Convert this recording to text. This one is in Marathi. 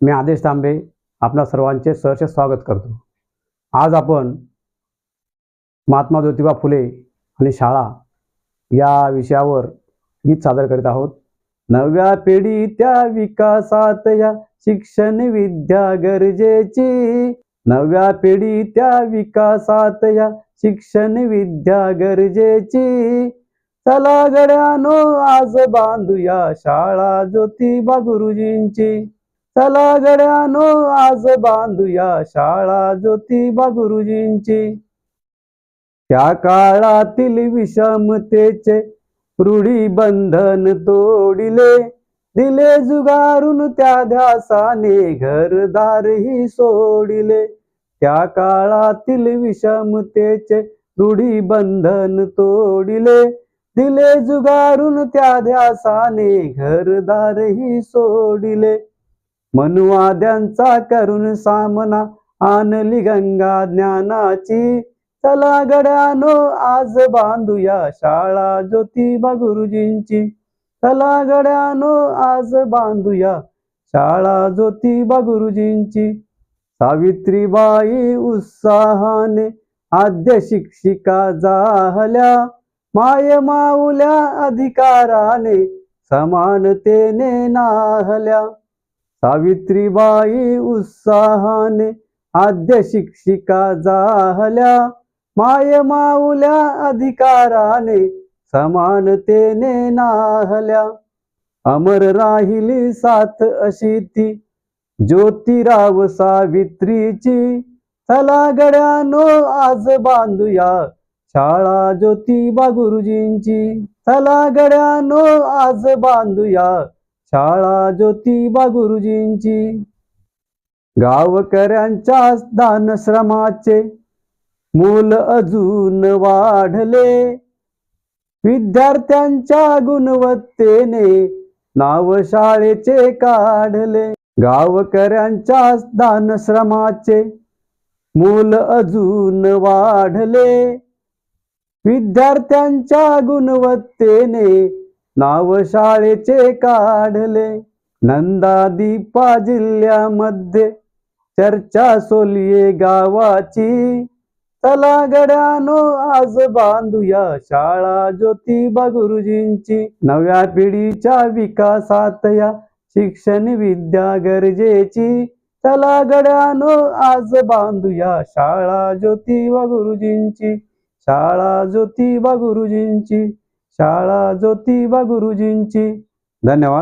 मी आदेश तांबे आपणा सर्वांचे सहर्ष स्वागत करतो. आज आपण महात्मा ज्योतिबा फुले आणि शाळा या विषयावर गीत सादर करीत आहोत. नव्या पिढी त्या विकासात या शिक्षण विद्या गरजेची. नव्या पिढी त्या विकासात या शिक्षण विद्या गरजेची. चला गड्यानो आज बांधूया शाळा ज्योतिबा गुरुजींची. चला गड्यानो आज बांधूया शाळा ज्योतिबा गुरुजींची. त्या काळातील विषमतेचे रूढी बंधन तोडिले. दिले जुगारून त्या ध्यासाने घरदारही सोडिले. त्या काळातील विषमतेचे रूढी बंधन तोडिले. दिले जुगारून त्या ध्यासाने घरदारही सोडिले. मनुवाद्यांचा करून सामना आणली गंगा ज्ञानाची. चला गड्यानो आज बांधूया शाळा ज्योतिबा गुरुजींची. चला गड्यानो आज बांधूया शाळा ज्योतिबा गुरुजींची. सावित्रीबाई उत्साहाने आद्य शिक्षिका झाल्या. माय माऊल्या अधिकाराने समानतेने नाहल्या. सावित्रीबाई उत्साहाने आद्य शिक्षिका झाल्या. माय माऊल्या अधिकाराने समानतेने नाहल्या. अमर राहिली साथ अशी ती ज्योतिराव सावित्रीची. चला गड्यानो आज बांधूया शाळा ज्योतिबा गुरुजींची. चला गड्यानो आज बांधूया शाळा ज्योतिबा गुरुजींची. गावकऱ्यांच्या दानश्रमाचे मूल अजून वाढले. विद्यार्थ्यांच्या गुणवत्तेने नाव शाळेचे काढले. गावकऱ्यांच्या दानश्रमाचे मूल अजून वाढले. विद्यार्थ्यांच्या गुणवत्तेने नाव शाळेचे काढले. नंदादीपा जिल्ह्यामध्ये चर्चा सोलिये गावाची. चला गड्यानो आज बांधूया शाळा ज्योतिबा गुरुजींची. नव्या पिढीच्या विकासात या शिक्षण विद्या गरजेची. चला गड्यानो आज बांधूया शाळा ज्योतिबा गुरुजींची. शाळा ज्योतिबा गुरुजींची. शाळा ज्योतिबा गुरुजींची. धन्यवाद.